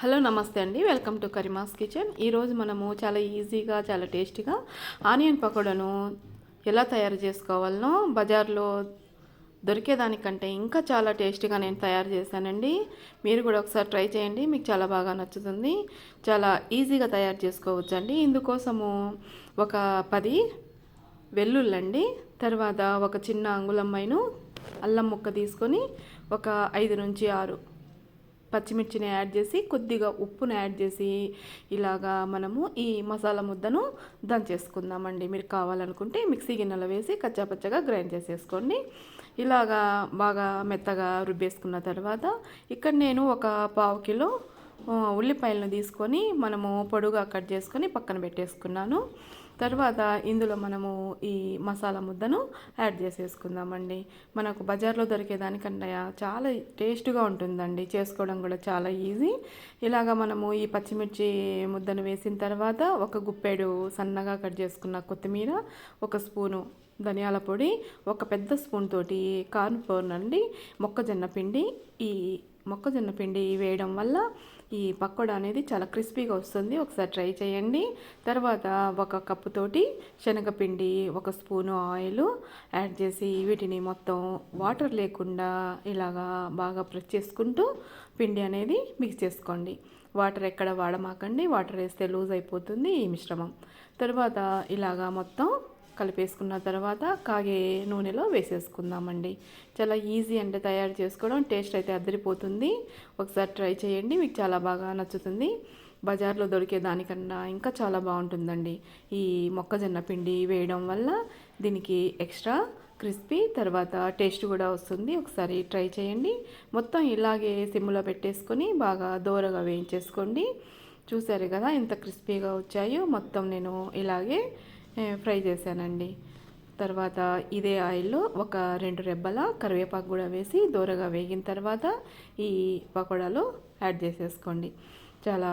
Hello నమస్తే అండి. Welcome to Karima's kitchen. ఈరోజు మనము చాలా ఈజీగా చాలా టేస్టీగా ఆనియన్ పకోడాను ఎలా తయారు చేసుకోవాలనో బజార్లో దొరికేదానికంటే ఇంకా చాలా టేస్టీగా నేను తయారు చేశానండి. మీరు కూడా ఒకసారి ట్రై చేయండి. మీకు చాలా బాగా నచ్చుతుంది. చాలా ఈజీగా తయారు చేసుకోవచ్చండి. ఇందుకోసము ఒక పది వెల్లుల్లండి. తర్వాత ఒక చిన్న అంగుళమ్మైను అల్లం ముక్క తీసుకొని ఒక ఐదు నుంచి ఆరు పచ్చిమిర్చిని యాడ్ చేసి కొద్దిగా ఉప్పును యాడ్ చేసి ఇలాగా మనము ఈ మసాలా ముద్దను దంచేసుకుందామండి మీరు కావాలనుకుంటే మిక్సీ గిన్నెలో వేసి కచ్చాపచ్చగా గ్రైండ్ చేసేసుకోండి. ఇలాగా బాగా మెత్తగా రుబ్బేసుకున్న తర్వాత ఇక్కడ నేను ఒక పావు కిలో ఉల్లిపాయలను తీసుకొని మనము పొడుగా కట్ చేసుకొని పక్కన పెట్టేసుకున్నాను. తర్వాత ఇందులో మనము ఈ మసాలా ముద్దను యాడ్ చేసేసుకుందామండి. మనకు బజార్లో దొరికేదానికంటే చాలా టేస్ట్గా ఉంటుందండి. చేసుకోవడం కూడా చాలా ఈజీ. ఇలాగ మనము ఈ పచ్చిమిర్చి ముద్దను వేసిన తర్వాత ఒక గుప్పెడు సన్నగా కట్ చేసుకున్న కొత్తిమీర ఒక స్పూను ధనియాల పొడి ఒక పెద్ద స్పూన్ తోటి కార్న్ పౌడర్ అండి మొక్కజొన్న పిండి ఈ మొక్కజొన్న పిండి వేయడం వల్ల ఈ పకోడా అనేది చాలా క్రిస్పీగా వస్తుంది. ఒకసారి ట్రై చేయండి. తర్వాత ఒక కప్పుతోటి శనగపిండి ఒక స్పూను ఆయిల్ యాడ్ చేసి వీటిని మొత్తం వాటర్ లేకుండా ఇలాగా బాగా ప్రెస్ చేసుకుంటూ పిండి అనేది మిక్స్ చేసుకోండి. వాటర్ ఎక్కడ వాడమాకండి. వాటర్ వేస్తే లూజ్ అయిపోతుంది ఈ మిశ్రమం. తర్వాత ఇలాగా మొత్తం కలిపేసుకున్న తర్వాత కాగే నూనెలో వేసేసుకుందామండి. చాలా ఈజీ అంటే తయారు చేసుకోవడం టేస్ట్ అయితే అద్దరిపోతుంది ఒకసారి ట్రై చేయండి మీకు చాలా బాగా నచ్చుతుంది. బజార్లో దొరికే దానికన్నా ఇంకా చాలా బాగుంటుందండి. ఈ మొక్కజొన్న పిండి వేయడం వల్ల దీనికి ఎక్స్ట్రా క్రిస్పీ తర్వాత టేస్ట్ కూడా వస్తుంది. ఒకసారి ట్రై చేయండి. మొత్తం ఇలాగే సిమ్లో పెట్టేసుకొని బాగా దూరగా వేయించేసుకోండి. చూసారు కదా ఎంత క్రిస్పీగా వచ్చాయో మొత్తం నేను ఇలాగే ఫ్రై చేశానండి. తర్వాత ఇదే ఆయిల్లో ఒక రెండు రెబ్బల కరివేపాకు కూడా వేసి దూరగా వేగిన తర్వాత ఈ పకోడాలో యాడ్ చేసేసుకోండి. చాలా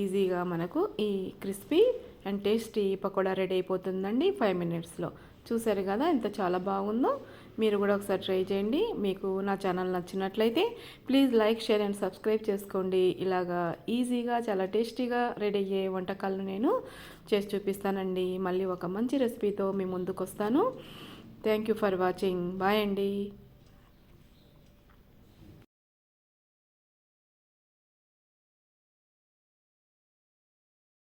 ఈజీగా మనకు ఈ crispy and tasty pakoda ready అయిపోతుందండి ఫైవ్ మినిట్స్లో. చూసారు కదా ఎంత చాలా బాగుందో? మీరు కూడా ఒకసారి ట్రై చేయండి. మీకు నా ఛానల్ నచ్చినట్లయితే please like share and subscribe చేసుకోండి. ఇలాగా ఈజీగా చాలా టేస్టీగా రెడీ అయ్యే వంటకాలను నేను చేసి చూపిస్తానండి. మళ్ళీ ఒక మంచి రెసిపీతో మీ ముందుకు వస్తాను thank you for watching bye అండి.